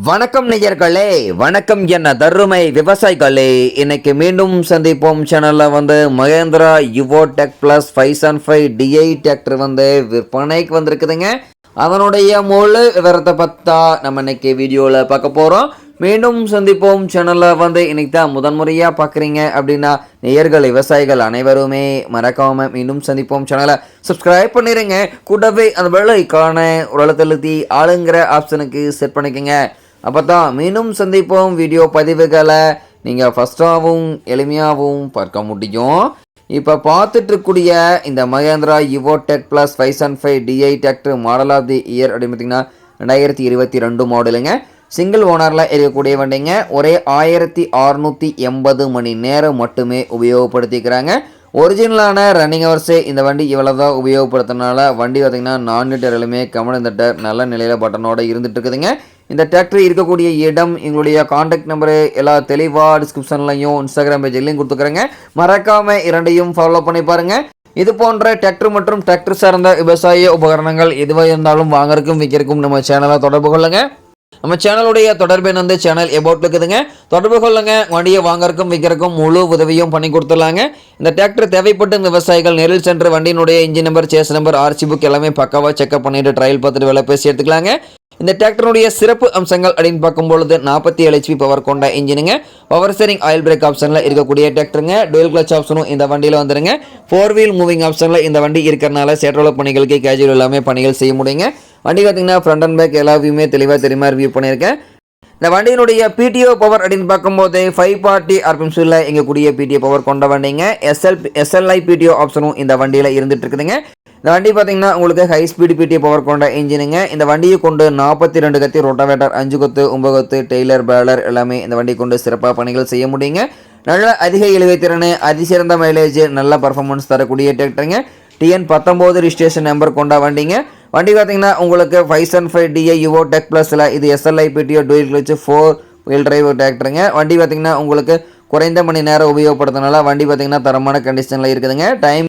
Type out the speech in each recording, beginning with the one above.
வணக்கம் நேயர்களே வணக்கம் என்ன தருமை விவசாயிகளே. இன்னைக்கு மீண்டும் சந்திப்போம். சேனலில் வந்து Mahindra Yuvo Tech Plus five seven five DI tractor வந்து விற்பனைக்கு வந்திருக்குதுங்க. அதனுடைய முழு விவரத்தை பார்த்தா நம்ம இன்னைக்கு வீடியோவில் பார்க்க போகிறோம் மீண்டும் சந்திப்போம். சேனலில் வந்து இன்னைக்கு தான் முதன்முறையாக பார்க்குறீங்க அப்படின்னா நேயர்கள் விவசாயிகள் அனைவருமே மறக்காமல் மீண்டும் சந்திப்போம். சேனலை சப்ஸ்கிரைப் பண்ணிடுங்க கூடவே அந்த வெள்ளைக்கான உலகத்தழுத்தி ஆளுங்கிற ஆப்ஷனுக்கு செட் பண்ணிக்கோங்க. அப்போ தான் மீண்டும் சந்திப்போம். வீடியோ பதிவுகளை நீங்கள் ஃபஸ்ட்டாகவும் எளிமையாகவும் பார்க்க முடியும். இப்போ பார்த்துட்ருக்கூடிய இந்த Mahindra Yuvo Tech Plus five seven five DI tractor model of the year அப்படின்னு பார்த்தீங்கன்னா ரெண்டாயிரத்தி இருபத்தி ரெண்டு மாடலுங்க சிங்கிள் ஓனரில் இருக்கக்கூடிய வண்டிங்க ஒரே ஆயிரத்தி அறுநூற்றி எண்பது மணி நேரம் மட்டுமே உபயோகப்படுத்திக்கிறாங்க. ஒரிஜினலான ரன்னிங் ஹவர்ஸே இந்த வண்டி இவ்வளோ தான் உபயோகப்படுத்தினால வண்டி பார்த்திங்கன்னா நான் லிட்டர்லுமே கமன் நல்ல நிலையில் பட்டனோடு இருந்துட்டு இருக்குதுங்க இந்த டிராக்டர் இருக்கக்கூடிய இடம் எங்களுடைய காண்டாக்ட் நம்பரு எல்லா தெளிவாக டிஸ்கிரிப்ஷன்லையும் இன்ஸ்டாகிராம் பேஜ்லையும் கொடுத்துக்கிறேங்க. மறக்காமல் இரண்டையும் ஃபாலோ பண்ணி பாருங்கள் இது போன்ற டிராக்டர் மற்றும் டிராக்டர் சார்ந்த விவசாய உபகரணங்கள் எதுவாக இருந்தாலும் வாங்கறக்கும் விற்கிறக்கும் நம்ம சேனலை தொடர்பு கொள்ளுங்கள் நம்ம சேனலுடைய தொடர்பு வந்து சேனல் எபவுட் இருக்குதுங்க. தொடர்பு கொள்ளுங்க. வண்டியை வாங்கறக்கும் விற்கிறக்கும் முழு உதவியும் பண்ணி கொடுத்துடலாங்க. இந்த டிராக்டர் தேவைப்பட்ட விவசாயிகள் நேரில் சென்று வண்டியினுடைய engine number chassis number RC book எல்லாமே பக்காவாக செக்அப் பண்ணிட்டு ட்ரையல் பார்த்துட்டு விலை பேசி எடுத்துக்கலாங்க. இந்த டிராக்டருடைய சிறப்பு அம்சங்கள் அப்படின்னு பார்க்கும்பொழுது நாற்பத்தி ஏழு ஹெச்பி பவர் கொண்ட இன்ஜினுங்க பவர் ஸ்டேரிங் ஆயில் பிரேக் ஆப்ஷனில் இருக்கக்கூடிய டிராக்டருங்க டுவெல் கிளச் ஆப்ஷனும் இந்த வண்டியில் வந்துருங்க. ஃபோர் வீல் மூவிங் ஆப்ஷனில் இந்த வண்டி இருக்கிறனால சேற்றோல பணிகளுக்கு கேஜுவல் எல்லாமே பணிகள் செய்ய முடியுங்க. வண்டி பார்த்தீங்கன்னா ஃப்ரண்ட் அண்ட் பேக் எல்லா வியூமே தெளிவாக தெரியுமா ரிவ்யூ பண்ணியிருக்கேன். இந்த வண்டியினுடைய பிடிஓ பவர் அப்படின்னு பார்க்கும்போது ஃபைவ் பார்ட்டி ஆர்பிஎம்ஸில் எங்கக்கூடிய பிடிஓ பவர் கொண்ட வண்டிங்க. எஸ்எல் எஸ்எல்ஐ பிடிஓ ஆப்ஷனும் இந்த வண்டியில் இருந்துட்டு இருக்குதுங்க. இந்த வண்டி பார்த்தீங்கன்னா உங்களுக்கு ஹை ஸ்பீடு பிடி பவர் கொண்ட இன்ஜினுங்க இந்த வண்டியை கொண்டு நாற்பத்தி ரெண்டு கத்தி ரொட்டாவேட்டர் அஞ்சு கொத்து ஒன்பது கொத்து டெய்லர் பேலர் எல்லாமே இந்த வண்டி கொண்டு சிறப்பாக பணிகள் செய்ய முடியுங்க. நல்ல அதிக இழுவை திறன் அதிசிறந்த மைலேஜ் நல்ல பர்ஃபார்மன்ஸ் தரக்கூடிய டிராக்டருங்க டிஎன் பத்தொம்போது ரிஜிஸ்ட்ரேஷன் நம்பர் கொண்ட வண்டிங்க. வண்டி பார்த்தீங்கன்னா உங்களுக்கு five seven five DI Yuvo Tech ப்ளஸில் இது SLI PTO dual clutch four wheel drive டிராக்டருங்க வண்டி பார்த்தீங்கன்னா உங்களுக்கு குறைந்த மணி நேரம் உபயோகப்படுத்தினால வண்டி பார்த்தீங்கன்னா தரமான கண்டிஷனில் இருக்குதுங்க. டைம்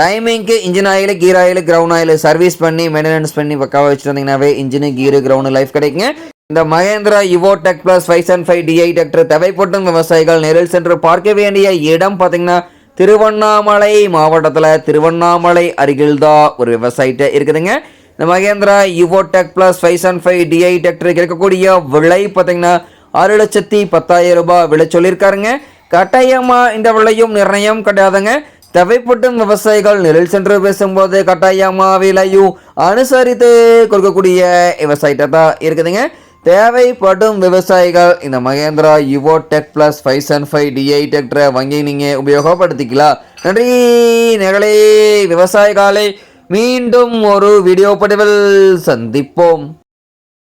டைமிங்க்கு engine oil gear oil ground oil service பண்ணி மெயின்டெனன்ஸ் பண்ணி பக்காவாக வச்சுருந்தீங்கன்னாவே இன்ஜினு கீரு கிரவுண்டு லைஃப் கிடைக்குங்க. இந்த Mahindra Yuvo Tech Plus five seven five DI tractor தேவைப்படும் விவசாயிகள் நேரில் சென்று பார்க்க வேண்டிய இடம் பார்த்தீங்கன்னா திருவண்ணாமலை மாவட்டத்தில் திருவண்ணாமலை அருகில்தான் ஒரு விவசாயிட்ட இருக்குதுங்க. இந்த Mahindra Yuvo Tech Plus five seven five DI டிராக்டருக்கு இருக்கக்கூடிய விலை பார்த்தீங்கன்னா ஆறு லட்சத்தி பத்தாயிரம் ரூபாய் விலை சொல்லியிருக்காருங்க. கட்டாயமாக இந்த விலையும் நிர்ணயம் கிடையாதுங்க. தேவைப்படும் விவசாயிகள் நிழல் சென்று பேசும்போது கட்டாயமா விலையும் அனுசரித்து கொடுக்கக்கூடிய விவசாயிட்ட தான் இருக்குதுங்க. தேவைப்படும் விவசாயிகள் இந்த Mahindra Yuvo Tech Plus five seven five DI டெக்டரை வாங்கி நீங்கள் உபயோகப்படுத்திக்கலாம் நன்றி நெகளே விவசாயிகளை மீண்டும் ஒரு வீடியோ பதிவில் சந்திப்போம்.